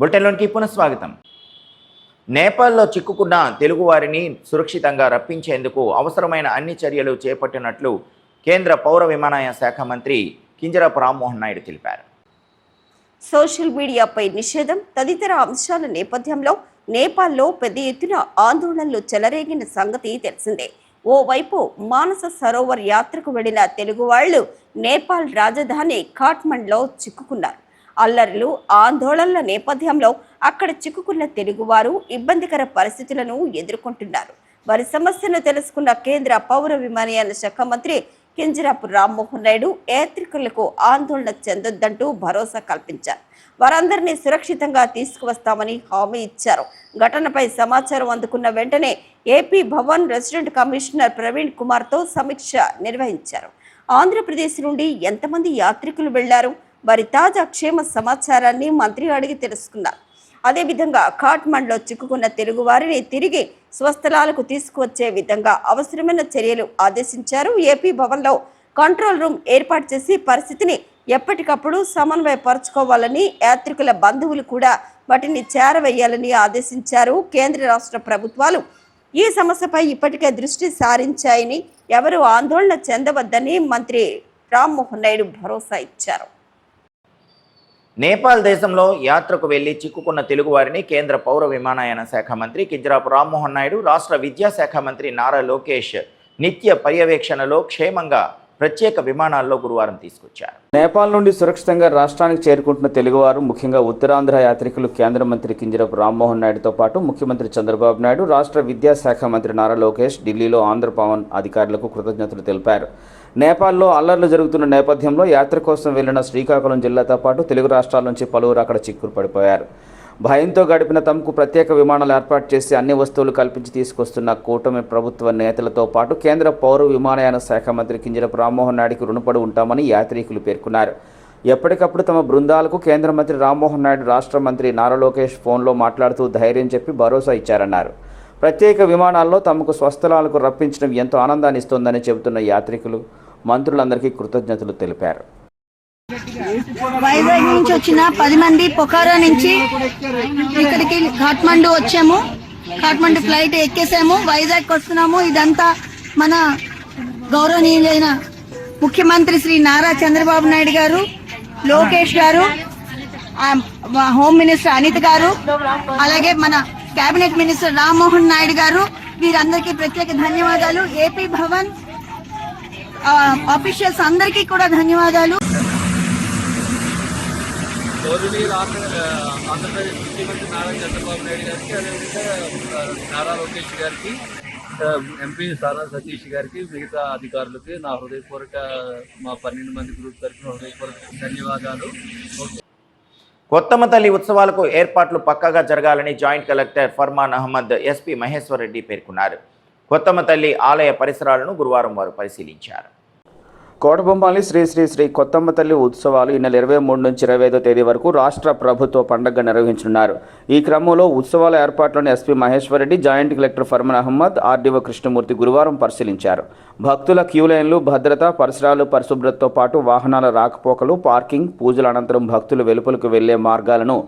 పునః పునఃస్వాగతం నేపాల్లో చిక్కుకున్న తెలుగువారిని సురక్షితంగా రప్పించేందుకు అవసరమైన అన్ని చర్యలు చేపట్టినట్లు కేంద్ర పౌర విమానయాన శాఖ మంత్రి కింజరాపు రామ్మోహన్ నాయుడు తెలిపారు సోషల్ మీడియాపై నిషేధం తదితర అంశాల నేపథ్యంలో నేపాల్లో పెద్ద ఎత్తున ఆందోళనలు చెలరేగిన సంగతి తెలిసిందే ఓవైపు మానస సరోవర్ యాత్రకు వెళ్లిన తెలుగు వాళ్ళు నేపాల్ రాజధాని కాట్మండ్లో చిక్కుకున్నారు అల్లర్లు ఆందోళనల నేపథ్యంలో అక్కడ చిక్కుకున్న తెలుగువారు ఇబ్బందికర పరిస్థితులను ఎదుర్కొంటున్నారు వారి సమస్యను తెలుసుకున్న కేంద్ర పౌర విమానయాన శాఖ మంత్రి కింజరాపు రామ్మోహన్ నాయుడు యాత్రికులకు ఆందోళన చెందొద్దంటూ భరోసా కల్పించారు వారందరినీ సురక్షితంగా తీసుకువస్తామని హామీ ఇచ్చారు ఘటనపై సమాచారం అందుకున్న వెంటనే AP Bhavan resident commissioner Praveen కుమార్తో సమీక్ష నిర్వహించారు ఆంధ్రప్రదేశ్ నుండి ఎంతమంది యాత్రికులు వెళ్లారు వారి తాజా క్షేమ సమాచారాన్ని మంత్రి అడిగి తెలుసుకున్నారు అదేవిధంగా కాట్మండ్లో చిక్కుకున్న తెలుగు వారిని తిరిగి స్వస్థలాలకు తీసుకువచ్చే విధంగా అవసరమైన చర్యలు ఆదేశించారు ఏపీ భవన్లో కంట్రోల్ రూమ్ ఏర్పాటు చేసి పరిస్థితిని ఎప్పటికప్పుడు సమన్వయపరచుకోవాలని యాత్రికుల బంధువులు కూడా వాటిని చేరవేయాలని ఆదేశించారు కేంద్ర రాష్ట్ర ప్రభుత్వాలు ఈ సమస్యపై ఇప్పటికే దృష్టి సారించాయని ఎవరు ఆందోళన చెందవద్దని మంత్రి రామ్మోహన్ నాయుడు భరోసా ఇచ్చారు నేపాల్ దేశంలో యాత్రకు వెళ్లి చిక్కుకున్న తెలుగువారిని కేంద్ర పౌర విమానయాన శాఖ మంత్రి కింజరాపు రామ్మోహన్ నాయుడు రాష్ట్ర విద్యాశాఖ మంత్రి నారా లోకేష్ నిత్య పర్యవేక్షణలో క్షేమంగా ప్రత్యేక విమానాల్లో గురువారం తీసుకొచ్చారు నేపాల్ నుండి సురక్షితంగా రాష్ట్రానికి చేరుకుంటున్న తెలుగువారు ముఖ్యంగా ఉత్తరాంధ్ర యాత్రికులు కేంద్ర మంత్రి కింజరపు రామ్మోహన్ నాయుడుతో పాటు ముఖ్యమంత్రి చంద్రబాబు నాయుడు రాష్ట్ర విద్యాశాఖ మంత్రి నారా లోకేష్ ఢిల్లీలో ఆంధ్ర భవన్ అధికారులకు కృతజ్ఞతలు తెలిపారు నేపాల్లో అల్లర్లు జరుగుతున్న నేపథ్యంలో యాత్ర కోసం వెళ్లిన శ్రీకాకుళం జిల్లాతో పాటు తెలుగు రాష్ట్రాల నుంచి పలువురు అక్కడ చిక్కులు పడిపోయారు భయంతో గడిపిన తమకు ప్రత్యేక విమానాలు ఏర్పాటు చేసి అన్ని వస్తువులు కల్పించి తీసుకొస్తున్న కూటమి ప్రభుత్వ నేతలతో పాటు కేంద్ర పౌర విమానయాన శాఖ మంత్రి కింజరపు రామ్మోహన్ నాయుడికి రుణపడి ఉంటామని యాత్రికులు పేర్కొన్నారు ఎప్పటికప్పుడు తమ బృందాలకు కేంద్ర మంత్రి రామ్మోహన్ నాయుడు రాష్ట్ర మంత్రి నారా లోకేష్ ఫోన్లో మాట్లాడుతూ ధైర్యం చెప్పి భరోసా ఇచ్చారన్నారు ప్రత్యేక విమానాల్లో తమకు స్వస్థలాలకు రప్పించడం ఎంతో ఆనందాన్ని ఇస్తోందని చెబుతున్న యాత్రికులు మంత్రులందరికీ కృతజ్ఞతలు తెలిపారు వైజాగ్ నుంచి వచ్చిన పది మంది పొఖారా నుంచి ఇక్కడికి కాఠ్మండు వచ్చాము కాట్మండు ఫ్లైట్ ఎక్కేసాము వైజాగ్ వస్తున్నాము ఇదంతా మన గౌరవనీయులైన ముఖ్యమంత్రి శ్రీ నారా చంద్రబాబు నాయుడు గారు లోకేష్ గారు హోమ్ మినిస్టర్ అనిత్ గారు అలాగే మన కేబినెట్ మినిస్టర్ రామ్మోహన్ నాయుడు గారు వీరందరికీ ప్రత్యేక ధన్యవాదాలు ఏపీ భవన్ ఆఫీషియల్స్ అందరికీ కూడా ధన్యవాదాలు ఆంధ్రప్రదేశ్ చంద్రబాబు నాయుడు గారికి లోకేష్ గారికి ఎంపీ సారా సతీష్ గారికి మిగతా అధికారులకి నా హృదయపూర్వక మా పన్నెండు మంది గ్రూప్ తరఫున హృదయపూర్వక ధన్యవాదాలు కొత్తమ తల్లి ఉత్సవాలకు ఏర్పాట్లు పక్కాగా జరగాలని joint collector Farman Ahmed SP Maheshwar Reddy పేర్కొన్నారు కొత్తమ్మ తల్లి ఆలయ పరిసరాలను గురువారం వారు పరిశీలించారు కోటబొమ్మాలి శ్రీ శ్రీ శ్రీ కొత్తమ్మ తల్లి ఉత్సవాలు ఈ నెల ఇరవై మూడు నుంచి ఇరవై ఐదో తేదీ వరకు రాష్ట్ర ప్రభుత్వ పండగగా నిర్వహించనున్నారు ఈ క్రమంలో ఉత్సవాల ఏర్పాట్లను SP Maheswarareddy joint collector Farman Ahmed RDO Krishnamurthy గురువారం పరిశీలించారు భక్తుల క్యూ లైన్లు భద్రత పరిసరాలు పరిశుభ్రతతో పాటు వాహనాల రాకపోకలు పార్కింగ్ పూజల అనంతరం భక్తులు వెలుపలకు వెళ్లే మార్గాలను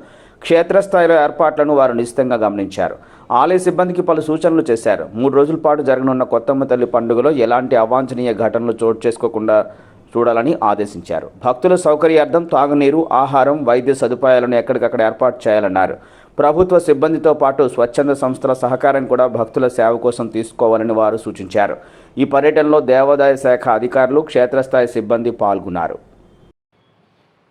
క్షేత్రస్థాయిలో ఏర్పాట్లను వారు నిశ్చితంగా గమనించారు ఆలయ సిబ్బందికి పలు సూచనలు చేశారు మూడు రోజుల పాటు జరగనున్న కొత్తమ్మ తల్లి పండుగలో ఎలాంటి అవాంఛనీయ ఘటనలు చోటు చేసుకోకుండా చూడాలని ఆదేశించారు భక్తుల సౌకర్యార్థం తాగునీరు ఆహారం వైద్య సదుపాయాలను ఎక్కడికక్కడ ఏర్పాటు చేయాలన్నారు ప్రభుత్వ సిబ్బందితో పాటు స్వచ్ఛంద సంస్థల సహకారం కూడా భక్తుల సేవ కోసం తీసుకోవాలని వారు సూచించారు ఈ పర్యటనలో దేవాదాయ శాఖ అధికారులు క్షేత్రస్థాయి సిబ్బంది పాల్గొన్నారు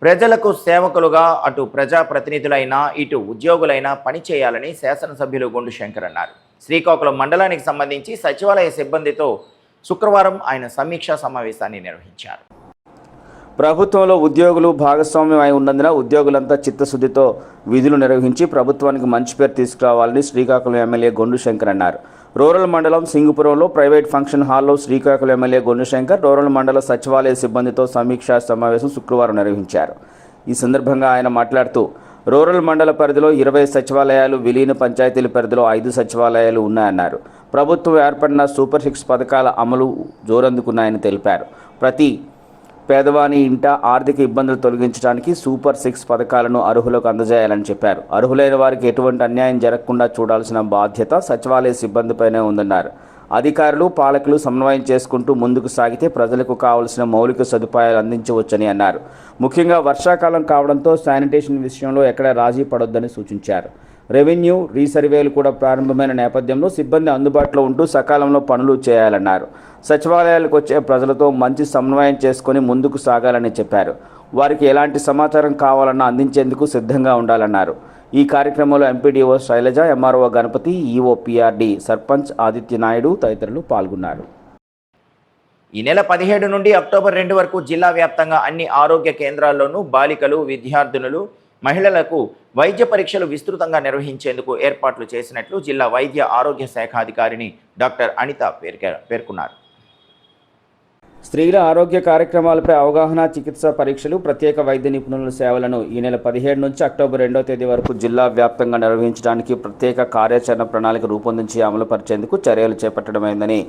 ప్రజలకు సేవకులుగా అటు ప్రజాప్రతినిధులైనా ఇటు ఉద్యోగులైనా పనిచేయాలని శాసనసభ్యులు గొండు శంకర్ అన్నారు శ్రీకాకుళం మండలానికి సంబంధించి సచివాలయ సిబ్బందితో శుక్రవారం ఆయన సమీక్షా సమావేశాన్ని నిర్వహించారు ప్రభుత్వంలో ఉద్యోగులు భాగస్వామ్యం అయి ఉన్నందున ఉద్యోగులంతా చిత్తశుద్ధితో విధులు నిర్వహించి ప్రభుత్వానికి మంచి పేరు తీసుకురావాలని శ్రీకాకుళం ఎమ్మెల్యే గొండు శంకర్ అన్నారు రూరల్ మండలం సింగపురంలో ప్రైవేట్ ఫంక్షన్ హాల్లో శ్రీకాకుళం ఎమ్మెల్యే గొన్నుశంకర్ రూరల్ మండల సచివాలయ సిబ్బందితో సమీక్షా సమావేశం శుక్రవారం నిర్వహించారు ఈ సందర్భంగా ఆయన మాట్లాడుతూ రూరల్ మండల పరిధిలో ఇరవై సచివాలయాలు విలీన పంచాయతీల పరిధిలో ఐదు సచివాలయాలు ఉన్నాయన్నారు ప్రభుత్వం ఏర్పడిన సూపర్ సిక్స్ పథకాల అమలు జోరందుకున్నాయని తెలిపారు ప్రతి పేదవాని ఇంట ఆర్థిక ఇబ్బందులు తొలగించడానికి సూపర్ సిక్స్ పథకాలను అర్హులకు అందజేయాలని చెప్పారు అర్హులైన వారికి ఎటువంటి అన్యాయం జరగకుండా చూడాల్సిన బాధ్యత సచివాలయ సిబ్బందిపైనే ఉందన్నారు అధికారులు పాలకులు సమన్వయం చేసుకుంటూ ముందుకు సాగితే ప్రజలకు కావలసిన మౌలిక సదుపాయాలు అందించవచ్చని అన్నారు ముఖ్యంగా వర్షాకాలం కావడంతో శానిటేషన్ విషయంలో ఎక్కడ రాజీ పడొద్దని సూచించారు రెవెన్యూ రీసర్వేలు కూడా ప్రారంభమైన నేపథ్యంలో సిబ్బంది అందుబాటులో ఉంటూ సకాలంలో పనులు చేయాలన్నారు సచివాలయాలకు వచ్చే ప్రజలతో మంచి సమన్వయం చేసుకుని ముందుకు సాగాలని చెప్పారు వారికి ఎలాంటి సమాచారం కావాలన్నా అందించేందుకు సిద్ధంగా ఉండాలన్నారు ఈ కార్యక్రమంలో MPDO Sailaja MRO Ganapathi PRD sarpanch Aditya Naidu తదితరులు పాల్గొన్నారు ఈ నెల పదిహేడు నుండి అక్టోబర్ రెండు వరకు జిల్లా వ్యాప్తంగా అన్ని ఆరోగ్య కేంద్రాల్లోనూ బాలికలు విద్యార్థినులు మహిళలకు వైద్య పరీక్షలు విస్తృతంగా నిర్వహించేందుకు ఏర్పాట్లు చేసినట్లు జిల్లా వైద్య ఆరోగ్య శాఖాధికారిని డాక్టర్ అనిత పేర్కొన్నారు స్త్రీల ఆరోగ్య కార్యక్రమాలపై అవగాహన చికిత్స పరీక్షలు ప్రత్యేక వైద్య నిపుణుల సేవలను ఈ నెల పదిహేడు నుంచి అక్టోబర్ రెండో తేదీ వరకు జిల్లా వ్యాప్తంగా నిర్వహించడానికి ప్రత్యేక కార్యాచరణ ప్రణాళిక రూపొందించి అమలుపరిచేందుకు చర్యలు చేపట్టడమైందని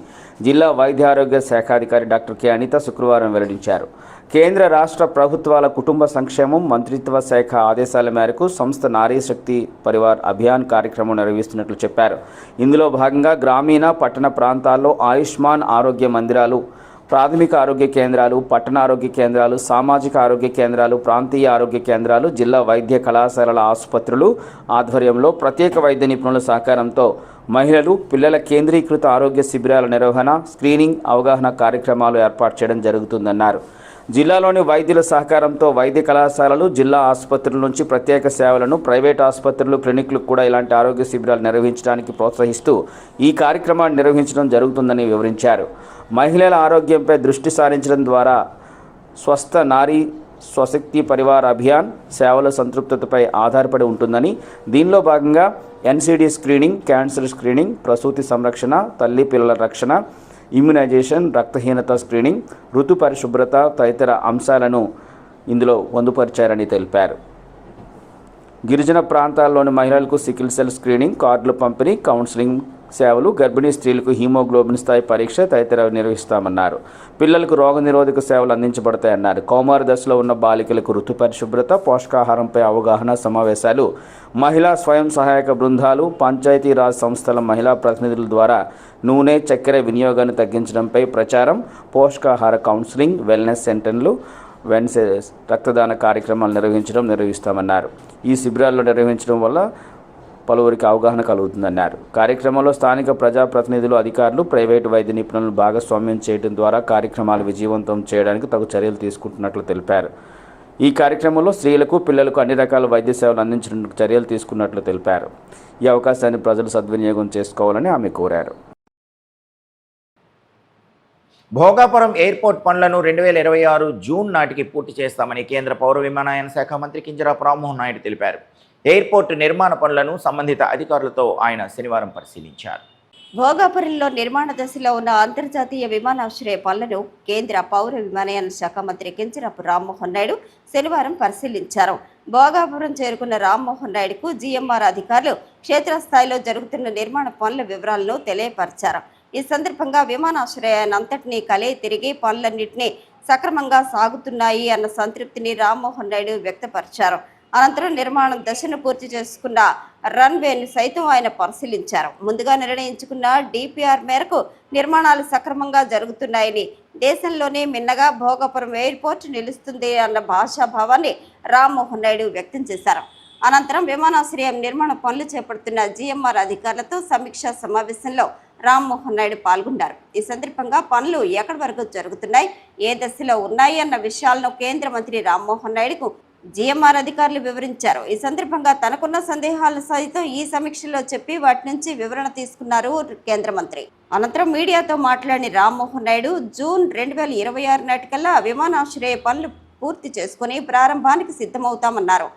జిల్లా వైద్య ఆరోగ్య శాఖాధికారి డాక్టర్ కె అనిత శుక్రవారం వెల్లడించారు కేంద్ర రాష్ట్ర ప్రభుత్వాల కుటుంబ సంక్షేమం మంత్రిత్వ శాఖ ఆదేశాల మేరకు సంస్థ నారీ శక్తి పరివార్ అభియాన్ కార్యక్రమం నిర్వహిస్తున్నట్లు చెప్పారు ఇందులో భాగంగా గ్రామీణ పట్టణ ప్రాంతాల్లో ఆయుష్మాన్ ఆరోగ్య మందిరాలు ప్రాథమిక ఆరోగ్య కేంద్రాలు పట్టణ ఆరోగ్య కేంద్రాలు సామాజిక ఆరోగ్య కేంద్రాలు ప్రాంతీయ ఆరోగ్య కేంద్రాలు జిల్లా వైద్య కళాశాలల ఆసుపత్రులు ఆధ్వర్యంలో ప్రత్యేక వైద్య నిపుణుల సహకారంతో మహిళలు పిల్లల కేంద్రీకృత ఆరోగ్య శిబిరాల నిర్వహణ స్క్రీనింగ్ అవగాహన కార్యక్రమాలు ఏర్పాటు చేయడం జరుగుతుందన్నారు జిల్లాలోని వైద్యుల సహకారంతో వైద్య కళాశాలలు జిల్లా ఆసుపత్రుల నుంచి ప్రత్యేక సేవలను ప్రైవేట్ ఆసుపత్రులు క్లినిక్లు కూడా ఇలాంటి ఆరోగ్య శిబిరాలు నిర్వహించడానికి ప్రోత్సహిస్తూ ఈ కార్యక్రమాన్ని నిర్వహించడం జరుగుతుందని వివరించారు మహిళల ఆరోగ్యంపై దృష్టి సారించడం ద్వారా స్వస్థ నారీ స్వశక్తి పరివార్ అభియాన్ సేవల సంతృప్తతపై ఆధారపడి ఉంటుందని దీనిలో భాగంగా ఎన్సీడీ స్క్రీనింగ్ క్యాన్సర్ స్క్రీనింగ్ ప్రసూతి సంరక్షణ తల్లి పిల్లల రక్షణ ఇమ్యునైజేషన్ రక్తహీనత స్క్రీనింగ్ ఋతు పరిశుభ్రత తదితర అంశాలను ఇందులో పొందుపరిచారని తెలిపారు గిరిజన ప్రాంతాల్లోని మహిళలకు సికిల్ సెల్ స్క్రీనింగ్ కార్డుల పంపిణీ కౌన్సిలింగ్ సేవలు గర్భిణీ స్త్రీలకు హీమోగ్లోబిన్ స్థాయి పరీక్ష తదితర నిర్వహిస్తామన్నారు పిల్లలకు రోగనిరోధక సేవలు అందించబడతాయన్నారు కౌమార దశలో ఉన్న బాలికలకు ఋతు పరిశుభ్రత పోషకాహారంపై అవగాహన సమావేశాలు మహిళా స్వయం సహాయక బృందాలు పంచాయతీరాజ్ సంస్థల మహిళా ప్రతినిధుల ద్వారా నూనె చక్కెర వినియోగాన్ని తగ్గించడంపై ప్రచారం పోషకాహార కౌన్సిలింగ్ వెల్నెస్ సెంటర్లు వెన్సే రక్తదాన కార్యక్రమాలు నిర్వహించడం నిర్వహిస్తామన్నారు ఈ శిబిరాల్లో నిర్వహించడం వల్ల పలువురికి అవగాహన కలుగుతుందన్నారు కార్యక్రమంలో స్థానిక ప్రజాప్రతినిధులు అధికారులు ప్రైవేటు వైద్య నిపుణులను భాగస్వామ్యం చేయడం ద్వారా కార్యక్రమాలు విజయవంతం చేయడానికి తగు చర్యలు తీసుకుంటున్నట్లు తెలిపారు ఈ కార్యక్రమంలో స్త్రీలకు పిల్లలకు అన్ని రకాల వైద్య సేవలు అందించడానికి చర్యలు తీసుకున్నట్లు తెలిపారు ఈ అవకాశాన్ని ప్రజలు సద్వినియోగం చేసుకోవాలని ఆమె కోరారు భోగాపురం ఎయిర్పోర్ట్ పనులను రెండు వేల ఇరవై ఆరు జూన్ నాటికి పూర్తి చేస్తామని కేంద్ర పౌర విమానయాన శాఖ మంత్రి కింజరాపు రామ్మోహన్ నాయుడు తెలిపారు ఎయిర్పోర్టు నిర్మాణ పనులను సంబంధిత అధికారులతో ఆయన శనివారం పరిశీలించారు భోగాపురంలో నిర్మాణ దశలో ఉన్న అంతర్జాతీయ విమానాశ్రయ పనులను కేంద్ర పౌర విమానయాన శాఖ మంత్రి కింజరాపు రామ్మోహన్ నాయుడు శనివారం పరిశీలించారు భోగాపురం చేరుకున్న రామ్మోహన్ నాయుడుకు జీఎంఆర్ అధికారులు క్షేత్రస్థాయిలో జరుగుతున్న నిర్మాణ పనుల వివరాలను తెలియపరిచారు ఈ సందర్భంగా విమానాశ్రయాన్నంతటినీ కలే తిరిగి పనులన్నింటినీ సక్రమంగా సాగుతున్నాయి అన్న సంతృప్తిని రామ్మోహన్ నాయుడు వ్యక్తపరిచారు అనంతరం నిర్మాణం దశను పూర్తి చేసుకున్న రన్వేను సైతం ఆయన పరిశీలించారు ముందుగా నిర్ణయించుకున్న డిపిఆర్ మేరకు నిర్మాణాలు సక్రమంగా జరుగుతున్నాయని దేశంలోనే మిన్నగా భోగపురం ఎయిర్పోర్ట్ నిలుస్తుంది అన్న భాషాభావాన్ని రామ్మోహన్ నాయుడు వ్యక్తం చేశారు అనంతరం విమానాశ్రయం నిర్మాణ పనులు చేపడుతున్న జీఎంఆర్ అధికారులతో సమీక్షా సమావేశంలో రామ్మోహన్ నాయుడు పాల్గొన్నారు ఈ సందర్భంగా పనులు ఎక్కడి వరకు జరుగుతున్నాయి ఏ దశలో ఉన్నాయి అన్న విషయాలను కేంద్ర మంత్రి రామ్మోహన్ నాయుడుకు జీఎంఆర్ అధికారులు వివరించారు ఈ సందర్భంగా తనకున్న సందేహాలు సైతం ఈ సమీక్షలో చెప్పి వాటి నుంచి వివరణ తీసుకున్నారు కేంద్ర మంత్రి అనంతరం మీడియాతో మాట్లాడిన రామ్మోహన్ నాయుడు జూన్ రెండు వేల ఇరవై ఆరు నాటికల్లా విమానాశ్రయ పనులు పూర్తి చేసుకుని ప్రారంభానికి సిద్ధమవుతామన్నారు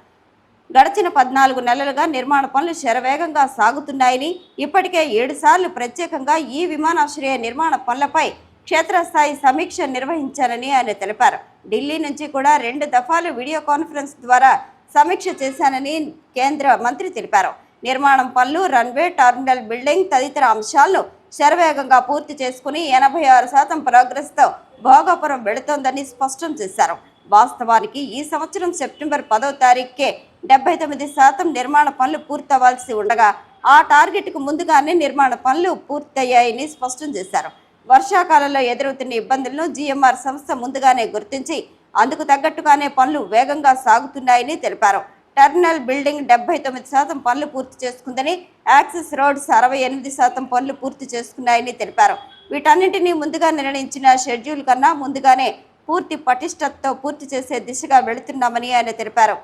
గడిచిన పద్నాలుగు నెలలుగా నిర్మాణ పనులు శరవేగంగా సాగుతున్నాయని ఇప్పటికే ఏడుసార్లు ప్రత్యేకంగా ఈ విమానాశ్రయ నిర్మాణ పనులపై క్షేత్రస్థాయి సమీక్ష నిర్వహించారని ఆయన తెలిపారు ఢిల్లీ నుంచి కూడా రెండు దఫాలు వీడియో కాన్ఫరెన్స్ ద్వారా సమీక్ష చేశానని కేంద్ర మంత్రి తెలిపారు నిర్మాణం పనులు రన్వే టర్మినల్ బిల్డింగ్ తదితర అంశాలను శరవేగంగా పూర్తి చేసుకుని ఎనభై ఆరు శాతం ప్రోగ్రెస్తో భోగాపురం వెళుతోందని స్పష్టం చేశారు వాస్తవానికి ఈ సంవత్సరం సెప్టెంబర్ పదో తారీఖుకే డెబ్బై తొమ్మిది శాతం నిర్మాణ పనులు పూర్తవ్వాల్సి ఉండగా ఆ టార్గెట్కు ముందుగానే నిర్మాణ పనులు పూర్తయ్యాయని స్పష్టం చేశారు వర్షాకాలంలో ఎదురవుతున్న ఇబ్బందులను జీఎంఆర్ సంస్థ ముందుగానే గుర్తించి అందుకు తగ్గట్టుగానే పనులు వేగంగా సాగుతున్నాయని తెలిపారు టర్మినల్ బిల్డింగ్ డెబ్బై తొమ్మిది శాతం పనులు పూర్తి చేసుకుందని యాక్సిస్ రోడ్స్ అరవై ఎనిమిది శాతం పనులు పూర్తి చేసుకున్నాయని తెలిపారు వీటన్నింటినీ ముందుగా నిర్ణయించిన షెడ్యూల్ కన్నా ముందుగానే పూర్తి పటిష్టతతో పూర్తి చేసే దిశగా వెళుతున్నామని ఆయన తెలిపారు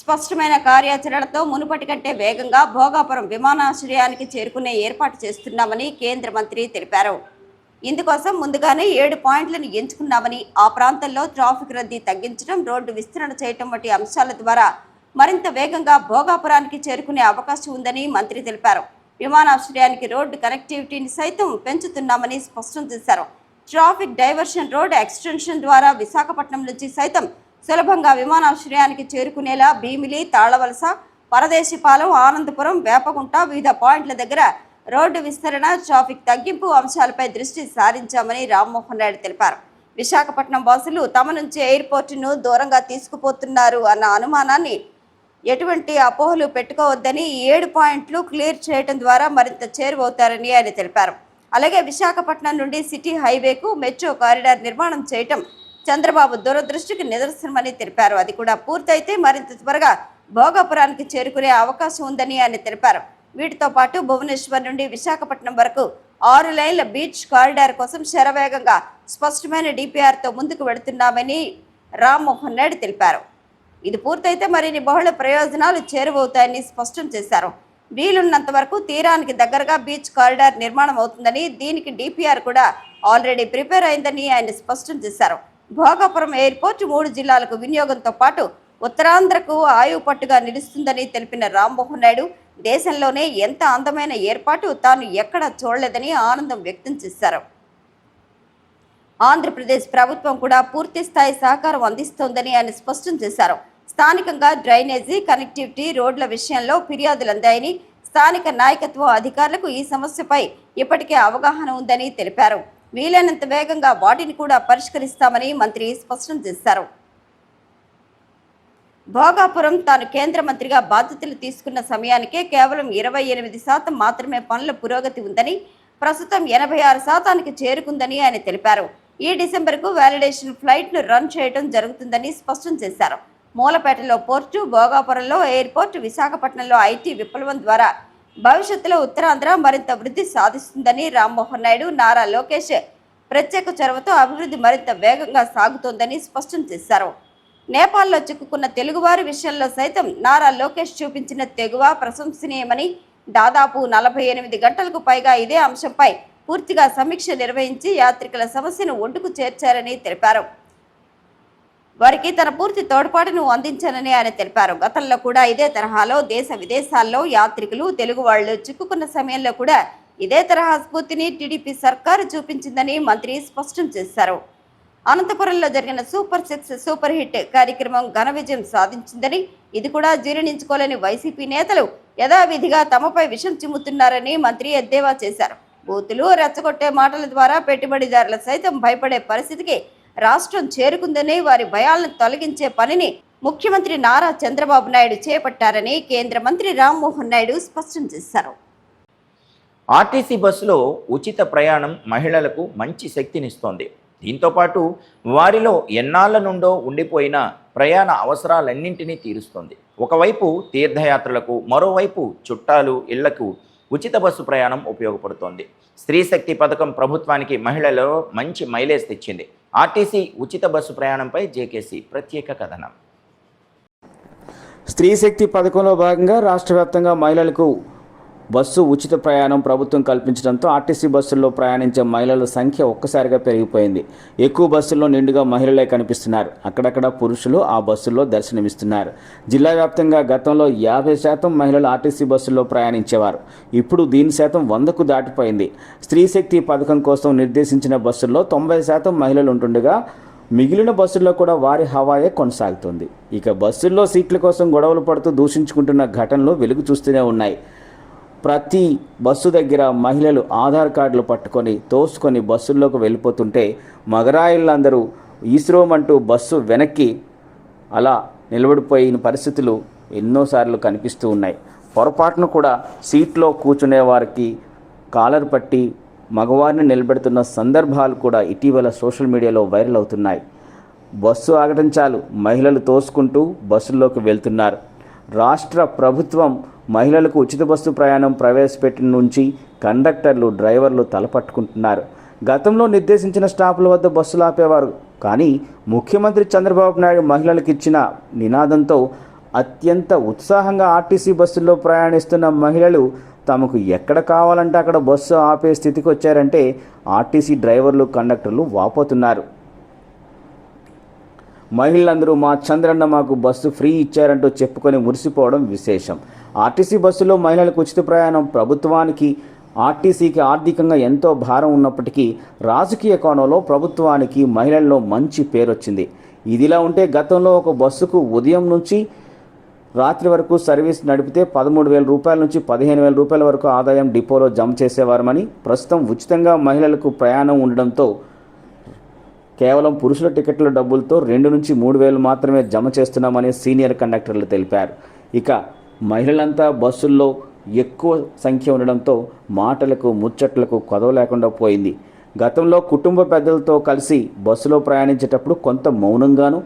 స్పష్టమైన కార్యాచరణతో మునుపటి కంటే వేగంగా భోగాపురం విమానాశ్రయానికి చేరుకునే ఏర్పాటు చేస్తున్నామని కేంద్ర మంత్రి తెలిపారు ఇందుకోసం ముందుగానే ఏడు పాయింట్లను ఎంచుకున్నామని ఆ ప్రాంతంలో ట్రాఫిక్ రద్దీ తగ్గించడం రోడ్డు విస్తరణ చేయటం వంటి అంశాల ద్వారా మరింత వేగంగా భోగాపురానికి చేరుకునే అవకాశం ఉందని మంత్రి తెలిపారు విమానాశ్రయానికి రోడ్డు కనెక్టివిటీని సైతం పెంచుతున్నామని స్పష్టం చేశారు ట్రాఫిక్ డైవర్షన్ రోడ్ ఎక్స్టెన్షన్ ద్వారా విశాఖపట్నం నుంచి సైతం సులభంగా విమానాశ్రయానికి చేరుకునేలా భీమిలి తాళవలస పరదేశిపాలెం ఆనందపురం వేపగుంట వివిధ పాయింట్ల దగ్గర రోడ్డు విస్తరణ ట్రాఫిక్ తగ్గింపు అంశాలపై దృష్టి సారించామని రామ్మోహన్ రెడ్డి తెలిపారు విశాఖపట్నం బస్సులు తమ నుంచి ఎయిర్పోర్టును దూరంగా తీసుకుపోతున్నారు అన్న అనుమానాన్ని ఎటువంటి అపోహలు పెట్టుకోవద్దని ఏడు పాయింట్లు క్లియర్ చేయడం ద్వారా మరింత చేరువవుతారని ఆయన తెలిపారు అలాగే విశాఖపట్నం నుండి సిటీ హైవేకు మెట్రో కారిడార్ నిర్మాణం చేయటం చంద్రబాబు దురదృష్టికి నిదర్శనమని తెలిపారు అది కూడా పూర్తయితే మరింత త్వరగా భోగాపురానికి చేరుకునే అవకాశం ఉందని ఆయన తెలిపారు వీటితో పాటు భువనేశ్వర్ నుండి విశాఖపట్నం వరకు ఆరు లైన్ల బీచ్ కారిడార్ కోసం శరవేగంగా స్పష్టమైన డిపిఆర్తో ముందుకు వెళుతున్నామని రామ్మోహన్ నాయుడు తెలిపారు ఇది పూర్తయితే మరిన్ని బహుళ ప్రయోజనాలు చేరువవుతాయని స్పష్టం చేశారు వీలున్నంత వరకు తీరానికి దగ్గరగా బీచ్ కారిడార్ నిర్మాణం అవుతుందని దీనికి డిపిఆర్ కూడా ఆల్రెడీ ప్రిపేర్ అయిందని ఆయన స్పష్టం చేశారు భోగాపురం ఎయిర్పోర్ట్ మూడు జిల్లాలకు వినియోగంతో పాటు ఉత్తరాంధ్రకు ఆయువు పట్టుగా నిలుస్తుందని తెలిపిన రామ్మోహన్ నాయుడు దేశంలోనే ఎంత అందమైన ఏర్పాటు తాను ఎక్కడ చూడలేదని ఆనందం వ్యక్తం చేశారు ఆంధ్రప్రదేశ్ ప్రభుత్వం కూడా పూర్తి స్థాయి సహకారం అందిస్తోందని ఆయన స్పష్టం చేశారు స్థానికంగా డ్రైనేజీ కనెక్టివిటీ రోడ్ల విషయంలో ఫిర్యాదులు అందాయని స్థానిక నాయకత్వ అధికారులకు ఈ సమస్యపై ఇప్పటికే అవగాహన ఉందని తెలిపారు వీలైనంత వేగంగా వాటిని కూడా పరిష్కరిస్తామని మంత్రి స్పష్టం చేశారు భోగాపురం తాను కేంద్ర మంత్రిగా బాధ్యతలు తీసుకున్న సమయానికే కేవలం ఇరవై ఎనిమిది శాతం మాత్రమే పనుల పురోగతి ఉందని ప్రస్తుతం ఎనభై ఆరు శాతానికి చేరుకుందని ఆయన తెలిపారు ఈ డిసెంబర్కు వ్యాలిడేషన్ ఫ్లైట్ను రన్ చేయడం జరుగుతుందని స్పష్టం చేశారు మూలపేటలో పోర్టు భోగాపురంలో ఎయిర్పోర్ట్ విశాఖపట్నంలో ఐటీ విప్లవం ద్వారా భవిష్యత్తులో ఉత్తరాంధ్ర మరింత వృద్ధి సాధిస్తుందని రామ్మోహన్ నాయుడు నారా లోకేష్ ప్రత్యేక చొరవతో అభివృద్ధి మరింత వేగంగా సాగుతోందని స్పష్టం చేశారు నేపాల్లో చిక్కుకున్న తెలుగువారి విషయంలో సైతం నారా లోకేష్ చూపించిన తెగువ ప్రశంసనీయమని దాదాపు నలభై ఎనిమిది గంటలకు పైగా ఇదే అంశంపై పూర్తిగా సమీక్ష నిర్వహించి యాత్రికుల సమస్యను ఒడ్డుకు చేర్చారని తెలిపారు వారికి తన పూర్తి తోడ్పాటును అందించానని ఆయన తెలిపారు గతంలో కూడా ఇదే తరహాలో దేశ విదేశాల్లో యాత్రికులు తెలుగు వాళ్ళు చిక్కుకున్న సమయంలో కూడా ఇదే తరహా స్ఫూర్తిని టీడీపీ సర్కారు చూపించిందని మంత్రి స్పష్టం చేశారు అనంతపురంలో జరిగిన సూపర్ సిక్స్ సూపర్ హిట్ కార్యక్రమం ఘన విజయం సాధించిందని ఇది కూడా జీర్ణించుకోలేని వైసీపీ నేతలు యథావిధిగా తమపై విషం చిమ్ముతున్నారని మంత్రి ఎద్దేవా చేశారు బూతులు రెచ్చగొట్టే మాటల ద్వారా పెట్టుబడిదారులు సైతం భయపడే పరిస్థితికి రాష్ట్రం చేరుకుందని వారి భయాలను తొలగించే పనిని ముఖ్యమంత్రి నారా చంద్రబాబు నాయుడు చేపట్టారని కేంద్ర మంత్రి రామ్మోహన్ నాయుడు స్పష్టం చేశారు ఆర్టీసీ బస్సులో ఉచిత ప్రయాణం మహిళలకు మంచి శక్తినిస్తోంది దీంతోపాటు వారిలో ఎన్నాళ్ళ నుండో ఉండిపోయిన ప్రయాణ అవసరాలన్నింటినీ తీరుస్తోంది ఒకవైపు తీర్థయాత్రలకు మరోవైపు చుట్టాలు ఇళ్లకు ఉచిత బస్సు ప్రయాణం ఉపయోగపడుతోంది స్త్రీశక్తి పథకం ప్రభుత్వానికి మహిళలలో మంచి మైలేజ్ తెచ్చింది ఆర్టీసీ ఉచిత బస్సు ప్రయాణంపై జేకేసీ ప్రత్యేక కథనం స్త్రీశక్తి పథకంలో భాగంగా రాష్ట్ర వ్యాప్తంగా మహిళలకు బస్సు ఉచిత ప్రయాణం ప్రభుత్వం కల్పించడంతో ఆర్టీసీ బస్సుల్లో ప్రయాణించే మహిళల సంఖ్య ఒక్కసారిగా పెరిగిపోయింది ఎక్కువ బస్సుల్లో నిండుగా మహిళలే కనిపిస్తున్నారు అక్కడక్కడ పురుషులు ఆ బస్సుల్లో దర్శనమిస్తున్నారు జిల్లా వ్యాప్తంగా గతంలో యాభై శాతం మహిళలు ఆర్టీసీ బస్సుల్లో ప్రయాణించేవారు ఇప్పుడు దీని శాతం వందకు దాటిపోయింది స్త్రీ శక్తి పథకం కోసం నిర్దేశించిన బస్సుల్లో తొంభై శాతం మహిళలు ఉంటుండగా మిగిలిన బస్సుల్లో కూడా వారి హవాయే కొనసాగుతుంది ఇక బస్సుల్లో సీట్ల కోసం గొడవలు పడుతూ దూషించుకుంటున్న ఘటనలు వెలుగు చూస్తూనే ఉన్నాయి ప్రతి బస్సు దగ్గర మహిళలు ఆధార్ కార్డులు పట్టుకొని తోసుకొని బస్సుల్లోకి వెళ్ళిపోతుంటే మగరాయిలందరూ అంటూ బస్సు వెనక్కి అలా నిలబడిపోయిన పరిస్థితులు ఎన్నోసార్లు కనిపిస్తూ ఉన్నాయి పొరపాటును కూడా సీట్లో కూర్చునే వారికి కాలర్ పట్టి మగవారిని నిలబెడుతున్న సందర్భాలు కూడా ఇటీవల సోషల్ మీడియాలో వైరల్ అవుతున్నాయి బస్సు ఆగటం చాలు మహిళలు తోసుకుంటూ బస్సుల్లోకి వెళ్తున్నారు రాష్ట్ర ప్రభుత్వం మహిళలకు ఉచిత బస్సు ప్రయాణం ప్రవేశపెట్టిన నుంచి కండక్టర్లు డ్రైవర్లు తలపట్టుకుంటున్నారు గతంలో నిర్దేశించిన స్టాపుల వద్ద బస్సులు ఆపేవారు కానీ ముఖ్యమంత్రి చంద్రబాబు నాయుడు మహిళలకు ఇచ్చిన నినాదంతో అత్యంత ఉత్సాహంగా ఆర్టీసీ బస్సుల్లో ప్రయాణిస్తున్న మహిళలు తమకు ఎక్కడ కావాలంటే అక్కడ బస్సు ఆపే స్థితికి వచ్చారంటే ఆర్టీసీ డ్రైవర్లు కండక్టర్లు వాపోతున్నారు మహిళలందరూ మా చంద్రన్న మాకు బస్సు ఫ్రీ ఇచ్చారంటూ చెప్పుకొని మురిసిపోవడం విశేషం ఆర్టీసీ బస్సులో మహిళలకు ఉచిత ప్రయాణం ప్రభుత్వానికి ఆర్టీసీకి ఆర్థికంగా ఎంతో భారం ఉన్నప్పటికీ రాజకీయ కోణంలో ప్రభుత్వానికి మహిళల్లో మంచి పేరొచ్చింది ఇదిలా ఉంటే గతంలో ఒక బస్సుకు ఉదయం నుంచి రాత్రి వరకు సర్వీస్ నడిపితే పదమూడు వేల రూపాయల నుంచి పదిహేను వేల రూపాయల వరకు ఆదాయం డిపోలో జమ చేసేవారమని ప్రస్తుతం ఉచితంగా మహిళలకు ప్రయాణం ఉండడంతో కేవలం పురుషుల టికెట్ల డబ్బులతో రెండు నుంచి మూడు వేలు మాత్రమే జమ చేస్తున్నామని సీనియర్ కండక్టర్లు తెలిపారు ఇక మహిళలంతా బస్సుల్లో ఎక్కువ సంఖ్య ఉండడంతో మాటలకు ముచ్చట్లకు కొదవ లేకుండా పోయింది గతంలో కుటుంబ పెద్దలతో కలిసి బస్సులో ప్రయాణించేటప్పుడు కొంత మౌనంగాను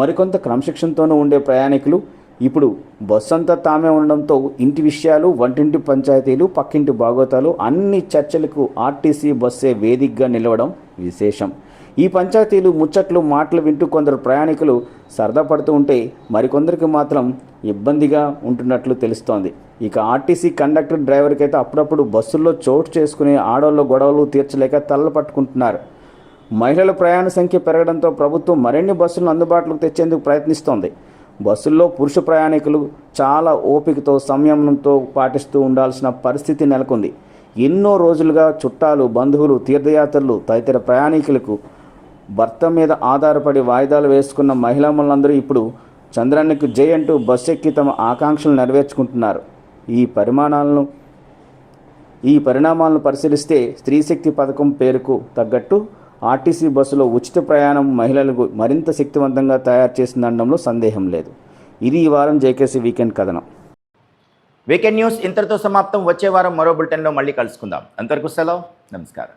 మరికొంత క్రమశిక్షణతోనూ ఉండే ప్రయాణికులు ఇప్పుడు బస్సు అంతా తామే ఉండడంతో ఇంటి విషయాలు వంటింటి పంచాయతీలు పక్కింటి బాగోతాలు అన్ని చర్చలకు ఆర్టీసీ బస్సే వేదికగా నిలవడం విశేషం ఈ పంచాయతీలు ముచ్చట్లు మాటలు వింటూ కొందరు ప్రయాణికులు సరదా పడుతూ ఉంటే మరికొందరికి మాత్రం ఇబ్బందిగా ఉంటున్నట్లు తెలుస్తోంది ఇక ఆర్టీసీ కండక్టర్ డ్రైవర్కి అయితే అప్పుడప్పుడు బస్సుల్లో చోటు చేసుకుని ఆడవాళ్ళు గొడవలు తీర్చలేక తలలు పట్టుకుంటున్నారు మహిళల ప్రయాణ సంఖ్య పెరగడంతో ప్రభుత్వం మరిన్ని బస్సులను అందుబాటులోకి తెచ్చేందుకు ప్రయత్నిస్తోంది బస్సుల్లో పురుష ప్రయాణికులు చాలా ఓపికతో సంయమనంతో పాటిస్తూ ఉండాల్సిన పరిస్థితి నెలకొంది ఎన్నో రోజులుగా చుట్టాలు బంధువులు తీర్థయాత్రలు తదితర ప్రయాణికులకు భర్త మీద ఆధారపడి వాయిదాలు వేసుకున్న మహిళలందరూ ఇప్పుడు చంద్రానికి జై అంటూ బస్సు ఎక్కి తమ ఆకాంక్షలు నెరవేర్చుకుంటున్నారు ఈ పరిమాణాలను ఈ పరిణామాలను పరిశీలిస్తే స్త్రీశక్తి పథకం పేరుకు తగ్గట్టు ఆర్టీసీ బస్సులో ఉచిత ప్రయాణం మహిళలకు మరింత శక్తివంతంగా తయారు చేసిందనడంలో సందేహం లేదు ఇది ఈ వారం జేకేసీ వీకెండ్ కథనం వీకెండ్ న్యూస్ ఇంతటితో సమాప్తం వచ్చే వారం మరో బులెటిన్లో మళ్ళీ కలుసుకుందాం అంతవరకు సెలవు నమస్కారం